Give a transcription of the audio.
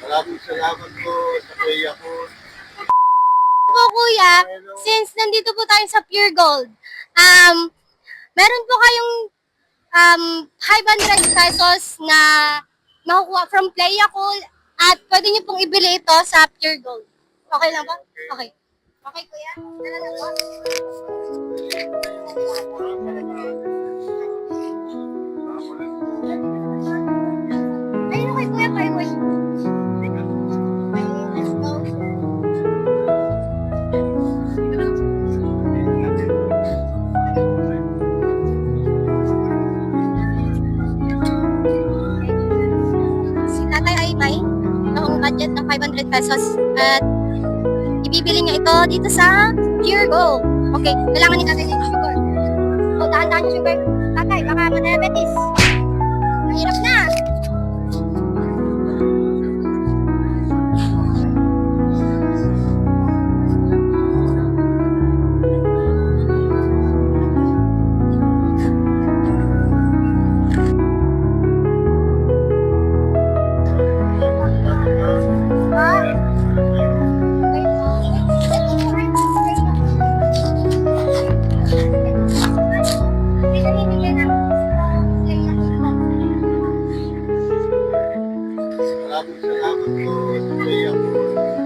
Maraming salamat po sa kuya ko. po kuya, since nandito po tayo sa Pure Gold, um, meron po kayong um, 500 pesos na makukuha from Playakul at pwede niyo pong ibili ito sa Pure Gold. Okay lang ba? Okay. Okay kuya, dala na po. Ayun tatay ay may noong budget ng 500 pesos at ibibili niya ito dito sa Pure Gold. Okay, kailangan ni tatay dito sugar. O, dahan-dahan yung sugar. Salamat, salamat po. Salamat po.